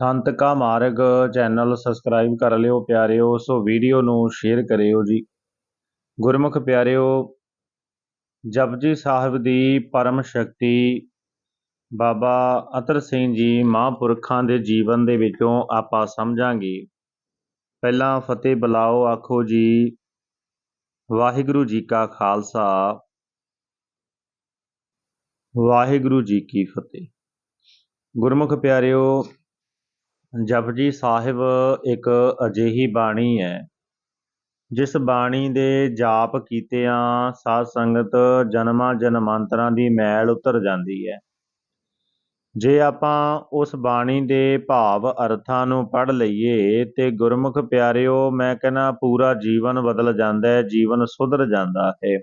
ਸੰਤ ਕਾ ਮਾਰਗ channel subscribe ਕਰ ਲਿਓ ਪਿਆਰਿਓ, ਸੋ ਵੀਡੀਓ ਨੂੰ ਸ਼ੇਅਰ ਕਰਿਓ ਜੀ। ਗੁਰਮੁਖ ਪਿਆਰਿਓ, ਜਪਜੀ ਸਾਹਿਬ ਦੀ ਪਰਮ ਸ਼ਕਤੀ ਬਾਬਾ ਅਤਰ ਸਿੰਘ ਜੀ ਮਹਾਂਪੁਰਖਾਂ ਦੇ ਜੀਵਨ ਦੇ ਵਿੱਚੋਂ ਆਪਾਂ ਸਮਝਾਂਗੇ। ਪਹਿਲਾਂ ਫਤਿਹ ਬੁਲਾਓ, ਆਖੋ ਜੀ, ਵਾਹਿਗੁਰੂ ਜੀ ਕਾ ਖਾਲਸਾ। ਵਾਹਿਗੁਰੂ ਜੀ ਕੀ ਫਤਿਹ। ਗੁਰਮੁਖ ਪਿਆਰਿਓ ਜਪਜੀ ਸਾਹਿਬ ਇੱਕ ਅਜਿਹੀ ਬਾਣੀ ਹੈ, ਜਿਸ ਬਾਣੀ ਦੇ ਜਾਪ ਕੀਤਿਆਂ ਸਾਧ ਸੰਗਤ ਜਨਮਾਂ ਜਨਮਾਂਤਰਾਂ ਦੀ ਮੈਲ ਉਤਰ ਜਾਂਦੀ ਹੈ। ਜੇ ਆਪਾਂ ਉਸ ਬਾਣੀ ਦੇ ਭਾਵ ਅਰਥਾਂ ਨੂੰ ਪੜ੍ਹ ਲਈਏ ਤੇ ਗੁਰਮੁਖ ਪਿਆਰਿਓ, ਮੈਂ ਕਹਿੰਦਾ ਪੂਰਾ ਜੀਵਨ ਬਦਲ ਜਾਂਦਾ ਹੈ, ਜੀਵਨ ਸੁਧਰ ਜਾਂਦਾ ਹੈ।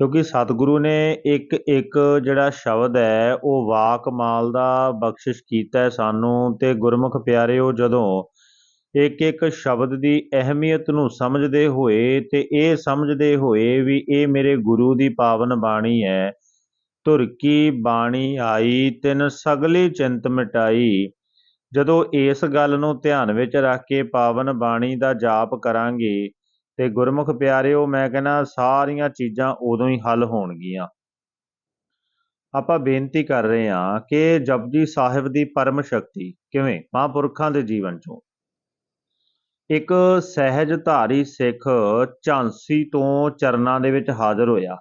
ਕਿਉਂਕਿ ਸਤਿਗੁਰੂ ਨੇ ਇੱਕ ਇੱਕ ਜਿਹੜਾ ਸ਼ਬਦ ਹੈ, ਉਹ ਵਾਕ ਮਾਲ ਦਾ ਬਖਸ਼ਿਸ਼ ਕੀਤਾ ਸਾਨੂੰ ਤੇ ਗੁਰਮੁਖ ਪਿਆਰਿਓ ਜਦੋਂ ਇੱਕ ਇੱਕ ਸ਼ਬਦ ਦੀ ਅਹਿਮੀਅਤ ਨੂੰ ਸਮਝਦੇ ਹੋਏ ਤੇ ਇਹ ਸਮਝਦੇ ਹੋਏ ਵੀ ਇਹ ਮੇਰੇ ਗੁਰੂ ਦੀ ਪਾਵਨ ਬਾਣੀ ਹੈ, ਧੁਰ ਕੀ ਬਾਣੀ ਆਈ, ਤਿਨ ਸਗਲੀ ਚਿੰਤ ਮਿਟਾਈ। ਜਦੋਂ ਇਸ ਗੱਲ ਨੂੰ ਧਿਆਨ ਵਿੱਚ ਰੱਖ ਕੇ ਪਾਵਨ ਬਾਣੀ ਦਾ ਜਾਪ ਕਰਾਂਗੇ ਤੇ ਗੁਰਮੁਖ ਪਿਆਰਿਓ, ਮੈਂ ਕਹਿੰਦਾ ਸਾਰੀਆਂ ਚੀਜ਼ਾਂ ਉਦੋਂ ਹੀ ਹੱਲ ਹੋਣਗੀਆਂ। ਆਪਾਂ ਬੇਨਤੀ ਕਰ ਰਹੇ ਹਾਂ ਕਿ ਜਪਜੀ ਸਾਹਿਬ ਦੀ ਪਰਮ ਸ਼ਕਤੀ ਕਿਵੇਂ? ਮਹਾਂਪੁਰਖਾਂ ਦੇ ਜੀਵਨ ਚੋਂ। ਇੱਕ ਸਹਿਜ ਧਾਰੀ ਸਿੱਖ ਝਾਂਸੀ ਤੋਂ ਚਰਨਾਂ ਦੇ ਵਿੱਚ ਹਾਜ਼ਰ ਹੋਇਆ।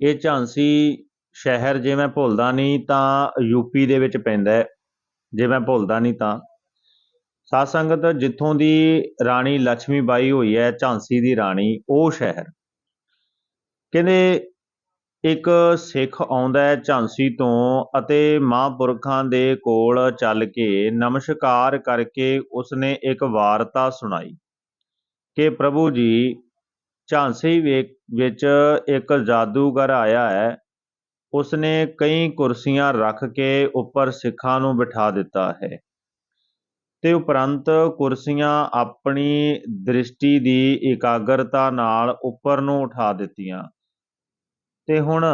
ਇਹ ਝਾਂਸੀ ਸ਼ਹਿਰ ਜੇ ਮੈਂ ਭੁੱਲਦਾ ਨਹੀਂ ਤਾਂ ਯੂਪੀ ਦੇ ਵਿੱਚ ਪੈਂਦਾ ਜੇ ਮੈਂ ਭੁੱਲਦਾ ਨਹੀਂ ਤਾਂ। ਸਾਧ ਸੰਗਤ, ਜਿੱਥੋਂ ਦੀ ਰਾਣੀ ਲక్ష్ਮੀ ਬਾਈ ਹੋਈ ਹੈ, ਝਾਂਸੀ ਦੀ ਰਾਣੀ, ਉਹ ਸ਼ਹਿਰ। ਕਹਿੰਦੇ, ਇੱਕ ਸਿੱਖ ਆਉਂਦਾ ਹੈ ਝਾਂਸੀ ਤੋਂ ਅਤੇ ਮਹਾਂਪੁਰਖਾਂ ਦੇ ਕੋਲ ਚੱਲ ਕੇ ਨਮਸਕਾਰ ਕਰਕੇ ਉਸਨੇ ਇੱਕ ਵਾਰਤਾ ਸੁਣਾਈ ਕਿ ਪ੍ਰਭੂ ਜੀ, ਝਾਂਸੀ ਵਿੱਚ ਇੱਕ ਜਾਦੂਗਰ ਆਇਆ ਹੈ। ਉਸਨੇ ਕਈ ਕੁਰਸੀਆਂ ਰੱਖ ਕੇ ਉੱਪਰ ਸਿੱਖਾਂ ਨੂੰ ਬਿਠਾ ਦਿੱਤਾ ਹੈ। ਤੇ ਉਪਰੰਤ ਕੁਰਸੀਆਂ ਆਪਣੀ ਦ੍ਰਿਸ਼ਟੀ ਦੀ ਇਕਾਗਰਤਾ ਨਾਲ ਉੱਪਰ ਨੂੰ ਉਠਾ ਦਿੱਤੀਆਂ। ਤੇ ਹੁਣ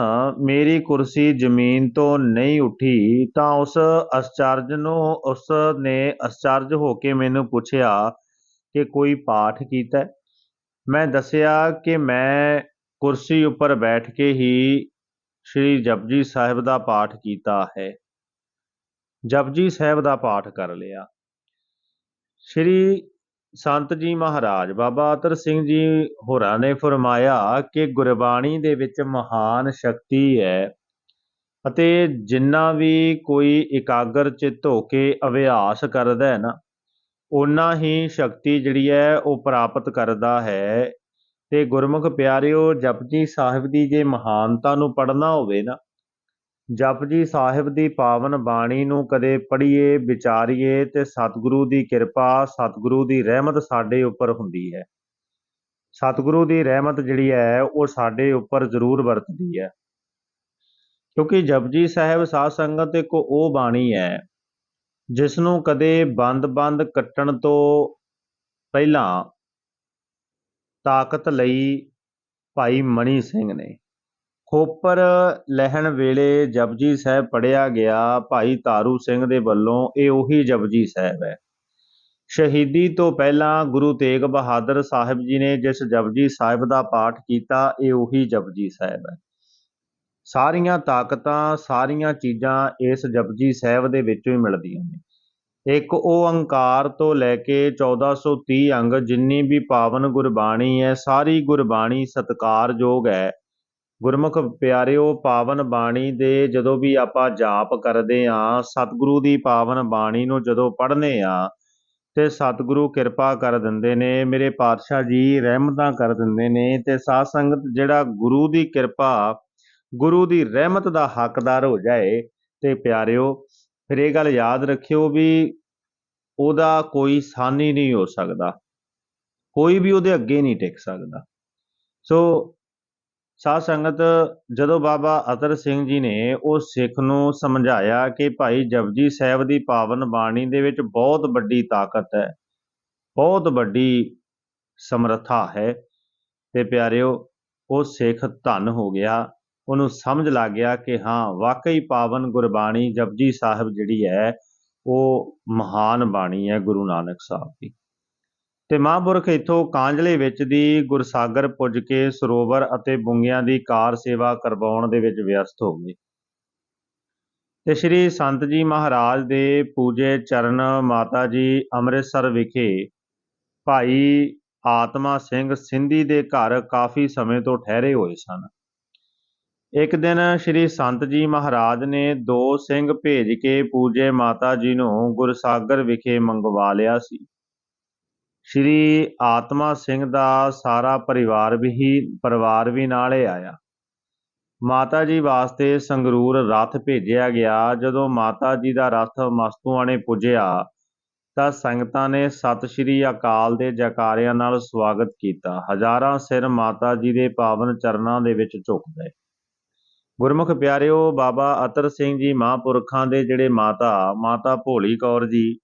ਮੇਰੀ ਕੁਰਸੀ ਜ਼ਮੀਨ ਤੋਂ ਨਹੀਂ ਉੱਠੀ ਤਾਂ ਉਸ ਅਚਰਜ ਨੂੰ, ਉਸ ਨੇ ਅਚਰਜ ਹੋ ਕੇ ਮੈਨੂੰ ਪੁੱਛਿਆ ਕਿ ਕੋਈ ਪਾਠ ਕੀਤਾ? ਮੈਂ ਦੱਸਿਆ ਕਿ ਮੈਂ ਕੁਰਸੀ ਉੱਪਰ ਬੈਠ ਕੇ ਹੀ ਸ੍ਰੀ ਜਪਜੀ ਸਾਹਿਬ ਦਾ ਪਾਠ ਕੀਤਾ ਹੈ। ਜਪਜੀ ਸਾਹਿਬ ਦਾ ਪਾਠ ਕਰ ਲਿਆ। ਸ਼੍ਰੀ ਸੰਤ ਜੀ ਮਹਾਰਾਜ, ਬਾਬਾ ਅਤਰ ਸਿੰਘ ਜੀ ਹੋਰਾਂ ਨੇ ਫਰਮਾਇਆ ਕਿ ਗੁਰਬਾਣੀ ਦੇ ਵਿੱਚ ਮਹਾਨ ਸ਼ਕਤੀ ਹੈ ਅਤੇ ਜਿੰਨਾ ਵੀ ਕੋਈ ਇਕਾਗਰ ਚਿੱਤ ਹੋ ਕੇ ਅਭਿਆਸ ਕਰਦਾ ਹੈ ਨਾ ਉਨਾ ਹੀ ਸ਼ਕਤੀ ਜਿਹੜੀ ਹੈ ਉਹ ਪ੍ਰਾਪਤ ਕਰਦਾ ਹੈ। ਤੇ ਗੁਰਮੁਖ ਪਿਆਰਿਓ, ਜਪਜੀ ਸਾਹਿਬ ਦੀ ਜੇ ਮਹਾਨਤਾ ਨੂੰ ਪੜਨਾ ਹੋਵੇ ਨਾ ਜਪਜੀ ਸਾਹਿਬ ਦੀ ਪਾਵਨ ਬਾਣੀ ਨੂੰ ਕਦੇ ਪੜ੍ਹੀਏ, ਵਿਚਾਰੀਏ ਤੇ ਸਤਿਗੁਰੂ ਦੀ ਕਿਰਪਾ, ਸਤਿਗੁਰੂ ਦੀ ਰਹਿਮਤ ਸਾਡੇ ਉੱਪਰ ਹੁੰਦੀ ਹੈ। ਸਤਿਗੁਰੂ ਦੀ ਰਹਿਮਤ ਜਿਹੜੀ ਹੈ, ਉਹ ਸਾਡੇ ਉੱਪਰ ਜ਼ਰੂਰ ਵਰਤਦੀ ਹੈ। ਕਿਉਂਕਿ ਜਪਜੀ ਸਾਹਿਬ ਸਾਧ ਸੰਗਤ ਇੱਕ ਉਹ ਬਾਣੀ ਹੈ ਜਿਸ ਨੂੰ ਕਦੇ ਬੰਦ-ਬੰਦ ਕੱਟਣ ਤੋਂ ਪਹਿਲਾਂ ਤਾਕਤ ਲਈ ਭਾਈ ਮਣੀ ਸਿੰਘ ਨੇ ਖੋਪਰ ਲਹਿਣ ਵੇਲੇ ਜਪਜੀ ਸਾਹਿਬ ਪੜਿਆ ਗਿਆ, ਭਾਈ ਤਾਰੂ ਸਿੰਘ ਦੇ ਵੱਲੋਂ ਇਹ ਉਹੀ ਜਪਜੀ ਸਾਹਿਬ ਹੈ। ਸ਼ਹੀਦੀ ਤੋਂ ਪਹਿਲਾਂ ਗੁਰੂ ਤੇਗ ਬਹਾਦਰ ਸਾਹਿਬ ਜੀ ਨੇ ਜਿਸ ਜਪਜੀ ਸਾਹਿਬ ਦਾ ਪਾਠ ਕੀਤਾ, ਇਹ ਉਹੀ ਜਪਜੀ ਸਾਹਿਬ ਹੈ। ਸਾਰੀਆਂ ਤਾਕਤਾਂ, ਸਾਰੀਆਂ ਚੀਜ਼ਾਂ ਇਸ ਜਪਜੀ ਸਾਹਿਬ ਦੇ ਵਿੱਚੋਂ ਹੀ ਮਿਲਦੀਆਂ ਨੇ। ਇੱਕ ਓੰਕਾਰ ਤੋਂ ਲੈ ਕੇ 1430 ਅੰਗ ਜਿੰਨੀ ਵੀ ਪਾਵਨ ਗੁਰਬਾਣੀ ਹੈ, ਸਾਰੀ ਗੁਰਬਾਣੀ ਸਤਕਾਰਯੋਗ ਹੈ। ਗੁਰਮੁਖ ਪਿਆਰਿਓ, ਪਾਵਨ ਬਾਣੀ ਦੇ ਜਦੋਂ ਵੀ ਆਪਾਂ ਜਾਪ ਕਰਦੇ ਆਂ ਸਤਿਗੁਰੂ ਦੀ ਪਾਵਨ ਬਾਣੀ ਨੂੰ ਜਦੋਂ ਪੜ੍ਹਨੇ ਆ ਤੇ ਸਤਿਗੁਰੂ ਕਿਰਪਾ ਕਰ ਦਿੰਦੇ ਨੇ, ਮੇਰੇ ਪਾਤਸ਼ਾਹ ਜੀ ਰਹਿਮਤਾਂ ਕਰ ਦਿੰਦੇ ਨੇ, ਤੇ ਸਾਧ ਸੰਗਤ ਜਿਹੜਾ ਗੁਰੂ ਦੀ ਕਿਰਪਾ, ਗੁਰੂ ਦੀ ਰਹਿਮਤ ਦਾ ਹੱਕਦਾਰ ਹੋ ਜਾਏ, ਤੇ ਪਿਆਰਿਓ, ਫਿਰ ਇਹ ਗੱਲ ਯਾਦ ਰੱਖਿਓ ਵੀ ਉਹਦਾ ਕੋਈ ਸਾਨੀ ਨਹੀਂ ਹੋ ਸਕਦਾ, ਕੋਈ ਵੀ ਉਹਦੇ ਅੱਗੇ ਨਹੀਂ ਟਿਕ ਸਕਦਾ। ਸੋ ਸਾਧ ਸੰਗਤ, ਜਦੋਂ ਬਾਬਾ ਅਤਰ ਸਿੰਘ ਜੀ ਨੇ ਉਹ ਸਿੱਖ ਨੂੰ ਸਮਝਾਇਆ ਕਿ ਭਾਈ ਜਪਜੀ ਸਾਹਿਬ ਦੀ ਪਾਵਨ ਬਾਣੀ ਦੇ ਵਿੱਚ ਬਹੁਤ ਵੱਡੀ ਤਾਕਤ ਹੈ, ਬਹੁਤ ਵੱਡੀ ਸਮਰੱਥਾ ਹੈ, ਤੇ ਪਿਆਰਿਓ, ਉਹ ਸਿੱਖ ਧਨ ਹੋ ਗਿਆ। ਉਹਨੂੰ ਸਮਝ ਲੱਗ ਗਿਆ ਕਿ ਹਾਂ, ਵਾਕਈ ਪਾਵਨ ਗੁਰਬਾਣੀ ਜਪਜੀ ਸਾਹਿਬ ਜਿਹੜੀ ਹੈ, ਉਹ ਮਹਾਨ ਬਾਣੀ ਹੈ ਗੁਰੂ ਨਾਨਕ ਸਾਹਿਬ ਦੀ। ਤੇ ਮਹਾਂਪੁਰਖ ਇੱਥੋਂ ਕਾਂਝਲੇ ਵਿੱਚ ਦੀ ਗੁਰਸਾਗਰ ਪੁੱਜ ਕੇ ਸਰੋਵਰ ਅਤੇ ਬੁੰਗਿਆਂ ਦੀ ਕਾਰ ਸੇਵਾ ਕਰਵਾਉਣ ਦੇ ਵਿੱਚ ਵਿਅਸਤ ਹੋ ਗਏ ਤੇ ਸ੍ਰੀ ਸੰਤ ਜੀ ਮਹਾਰਾਜ ਦੇ ਪੂਜੇ ਚਰਨ ਮਾਤਾ ਜੀ ਅੰਮ੍ਰਿਤਸਰ ਵਿਖੇ ਭਾਈ ਆਤਮਾ ਸਿੰਘ ਸਿੰਧੀ ਦੇ ਘਰ ਕਾਫੀ ਸਮੇਂ ਤੋਂ ਠਹਿਰੇ ਹੋਏ ਸਨ। ਇੱਕ ਦਿਨ ਸ੍ਰੀ ਸੰਤ ਜੀ ਮਹਾਰਾਜ ਨੇ ਦੋ ਸਿੰਘ ਭੇਜ ਕੇ ਪੂਜੇ ਮਾਤਾ ਜੀ ਨੂੰ ਗੁਰਸਾਗਰ ਵਿਖੇ ਮੰਗਵਾ ਲਿਆ ਸੀ। ਸ੍ਰੀ ਆਤਮਾ ਸਿੰਘ ਦਾ ਸਾਰਾ ਪਰਿਵਾਰ ਵੀ ਪਰਿਵਾਰ ਵੀ ਨਾਲੇ ਆਇਆ। ਮਾਤਾ ਜੀ ਵਾਸਤੇ ਸੰਗਰੂਰ ਰਥ ਭੇਜਿਆ ਗਿਆ। ਜਦੋਂ ਮਾਤਾ ਜੀ ਦਾ ਰਥ ਮਸਤੂਆਂ ਨੇ ਪੁੱਜਿਆ, ਤਾਂ ਸੰਗਤਾਂ ਨੇ ਸਤਿ ਸ਼੍ਰੀ ਅਕਾਲ ਦੇ ਜਕਾਰਿਆਂ ਨਾਲ ਸਵਾਗਤ ਕੀਤਾ। ਹਜ਼ਾਰਾਂ ਸਿਰ ਮਾਤਾ ਜੀ ਦੇ ਪਾਵਨ ਚਰਨਾਂ ਦੇ ਵਿੱਚ ਝੁਕ ਗਏ। ਗੁਰਮੁਖ ਪਿਆਰਿਓ, ਬਾਬਾ ਅਤਰ ਸਿੰਘ ਜੀ ਮਹਾਂਪੁਰਖਾਂ ਦੇ ਜਿਹੜੇ ਮਾਤਾ ਮਾਤਾ ਭੋਲੀ ਕੌਰ ਜੀ,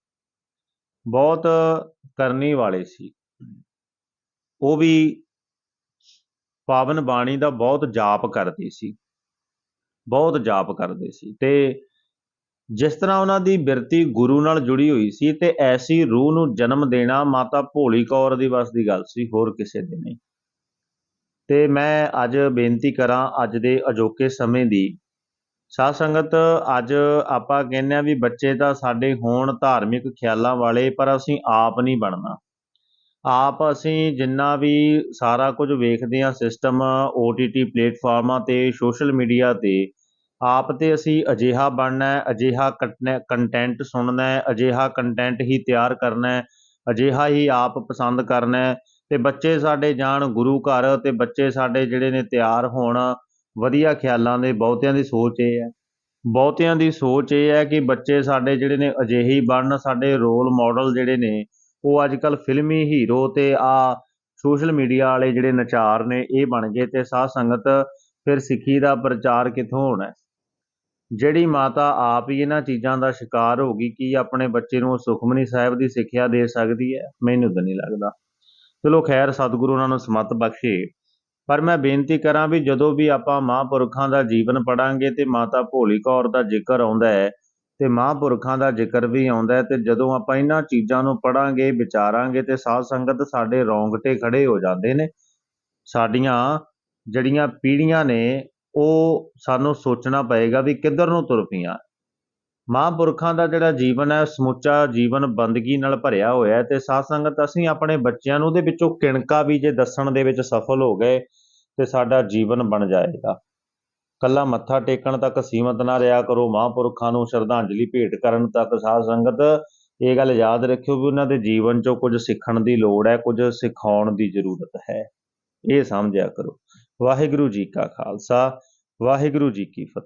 ਬਹੁਤ ਕਰਨੀ ਵਾਲੇ ਸੀ। ਉਹ ਵੀ ਪਾਵਨ ਬਾਣੀ ਦਾ ਬਹੁਤ ਜਾਪ ਕਰਦੇ ਸੀ। ਬਹੁਤ ਜਾਪ ਕਰਦੇ ਸੀ ਤੇ ਜਿਸ ਤਰ੍ਹਾਂ ਉਹਨਾਂ ਦੀ ਬਿਰਤੀ ਗੁਰੂ ਨਾਲ ਜੁੜੀ ਹੋਈ ਸੀ ਤੇ ਐਸੀ ਰੂਹ ਨੂੰ ਜਨਮ ਦੇਣਾ ਮਾਤਾ ਭੋਲੀ ਕੌਰ ਦੀ ਵਸ ਦੀ ਗੱਲ ਸੀ, ਹੋਰ ਕਿਸੇ ਦੀ ਨਹੀਂ। ਤੇ ਮੈਂ ਅੱਜ ਬੇਨਤੀ ਕਰਾਂ, ਅੱਜ ਦੇ ਅਜੋਕੇ ਸਮੇਂ ਦੀ ਸਾਧ ਸੰਗਤ, ਅੱਜ ਆਪਾਂ ਕਹਿੰਦੇ ਆ ਵੀ ਬੱਚੇ ਤਾਂ ਸਾਡੇ ਹੋਣ ਧਾਰਮਿਕ ਖਿਆਲਾਂ ਵਾਲੇ, ਪਰ ਅਸੀਂ ਆਪ ਨਹੀਂ ਬਣਨਾ। ਆਪ ਅਸੀਂ ਜਿੰਨਾ ਵੀ ਸਾਰਾ ਕੁਝ ਵੇਖਦੇ ਆ ਸਿਸਟਮ OTT ਪਲੇਟਫਾਰਮਾਂ ਤੇ ਸੋਸ਼ਲ ਮੀਡੀਆ ਤੇ, ਆਪ ਤੇ ਅਸੀਂ ਅਜਿਹਾ ਬਣਨਾ ਹੈ, ਅਜਿਹਾ ਕੰਟੈਂਟ ਸੁਣਨਾ ਹੈ, ਅਜਿਹਾ ਕੰਟੈਂਟ ਹੀ ਤਿਆਰ ਕਰਨਾ ਹੈ, ਅਜਿਹਾ ਹੀ ਆਪ ਪਸੰਦ ਕਰਨਾ ਹੈ। ਤੇ ਬੱਚੇ ਸਾਡੇ ਜਾਣ ਗੁਰੂ ਘਰ, ਤੇ ਬੱਚੇ ਸਾਡੇ ਜਿਹੜੇ ਨੇ ਤਿਆਰ ਹੋਣ ਵਧੀਆ ਖਿਆਲਾਂ ਦੇ, ਬਹੁਤਿਆਂ ਦੀ ਸੋਚ ਇਹ ਹੈ। ਬਹੁਤਿਆਂ ਦੀ ਸੋਚ ਇਹ ਹੈ ਕਿ ਬੱਚੇ ਸਾਡੇ ਜਿਹੜੇ ਨੇ ਅਜਿਹੇ ਬਣਨ, ਸਾਡੇ ਰੋਲ ਮਾਡਲ ਜਿਹੜੇ ਨੇ, ਉਹ ਅੱਜ ਕੱਲ ਫਿਲਮੀ ਹੀਰੋ ਤੇ ਆ ਸੋਸ਼ਲ ਮੀਡੀਆ ਵਾਲੇ ਜਿਹੜੇ ਨਚਾਰ ਨੇ, ਇਹ ਬਣ ਗਏ ਤੇ ਸਾਧ ਸੰਗਤ ਫਿਰ ਸਿੱਖੀ ਦਾ ਪ੍ਰਚਾਰ ਕਿੱਥੋਂ ਹੋਣਾ ਜਿਹੜੀ ਮਾਤਾ ਆਪ ਹੀ ਇਹਨਾਂ ਚੀਜ਼ਾਂ ਦਾ ਸ਼ਿਕਾਰ ਹੋ ਗਈ, ਕਿ ਆਪਣੇ ਬੱਚੇ ਨੂੰ ਸੁਖਮਨੀ ਸਾਹਿਬ ਦੀ ਸਿੱਖਿਆ ਦੇ ਸਕਦੀ ਹੈ? ਮੈਨੂੰ ਤਾਂ ਨਹੀਂ ਲੱਗਦਾ। ਚਲੋ ਖੈਰ, ਸਤਿਗੁਰੂ ਉਹਨਾਂ ਨੂੰ ਸਮਤ ਬਖਸ਼ੇ। ਪਰ ਮੈਂ ਬੇਨਤੀ ਕਰਾਂ ਵੀ ਜਦੋਂ ਵੀ ਆਪਾਂ ਮਹਾਂਪੁਰਖਾਂ ਦਾ ਜੀਵਨ ਪੜਾਂਗੇ ਤੇ ਮਾਤਾ ਭੋਲੀ ਕੌਰ ਦਾ ਜ਼ਿਕਰ ਆਉਂਦਾ ਹੈ ਤੇ ਮਹਾਂਪੁਰਖਾਂ ਦਾ ਜ਼ਿਕਰ ਵੀ ਆਉਂਦਾ ਹੈ ਤੇ ਜਦੋਂ ਆਪਾਂ ਇਹਨਾਂ ਚੀਜ਼ਾਂ ਨੂੰ ਪੜਾਂਗੇ, ਵਿਚਾਰਾਂਗੇ ਤੇ ਸਾਧ ਸੰਗਤ ਸਾਡੇ ਰੌਂਗਟੇ ਖੜੇ ਹੋ ਜਾਂਦੇ ਨੇ, ਸਾਡੀਆਂ ਜਿਹੜੀਆਂ ਪੀੜ੍ਹੀਆਂ ਨੇ ਉਹ ਸਾਨੂੰ ਸੋਚਣਾ ਪਏਗਾ ਵੀ ਕਿੱਧਰ ਨੂੰ ਤੁਰ ਪਈਆਂ। ਮਹਾਂਪੁਰਖਾਂ ਦਾ ਜਿਹੜਾ ਜੀਵਨ ਹੈ, ਸਮੁੱਚਾ ਜੀਵਨ ਬੰਦਗੀ ਨਾਲ ਭਰਿਆ ਹੋਇਆ ਹੈ ਤੇ ਸਾਧ ਸੰਗਤ ਅਸੀਂ ਆਪਣੇ ਬੱਚਿਆਂ ਨੂੰ ਉਹਦੇ ਵਿੱਚੋਂ ਕਿਣਕਾ ਵੀ ਜੇ ਦੱਸਣ ਦੇ ਵਿੱਚ ਸਫਲ ਹੋ ਗਏ ਤੇ ਸਾਡਾ ਜੀਵਨ ਬਣ ਜਾਏਗਾ। ਕੱਲਾ ਮੱਥਾ ਟੇਕਣ ਤੱਕ ਸੀਮਤ ਨਾ ਰਿਹਾ ਕਰੋ। ਮਹਾਂਪੁਰਖਾਂ ਨੂੰ ਸ਼ਰਧਾਂਜਲੀ ਭੇਟ ਕਰਨ ਤੱਕ ਸਾਧ ਸੰਗਤ, ਇਹ ਗੱਲ ਯਾਦ ਰੱਖਿਓ ਵੀ ਉਹਨਾਂ ਦੇ ਜੀਵਨ 'ਚੋਂ ਕੁਝ ਸਿੱਖਣ ਦੀ ਲੋੜ ਹੈ, ਕੁਝ ਸਿਖਾਉਣ ਦੀ ਜ਼ਰੂਰਤ ਹੈ। ਇਹ ਸਮਝਿਆ ਕਰੋ। ਵਾਹਿਗੁਰੂ ਜੀ ਕਾ ਖਾਲਸਾ, ਵਾਹਿਗੁਰੂ ਜੀ ਕੀ ਫਤਿਹ।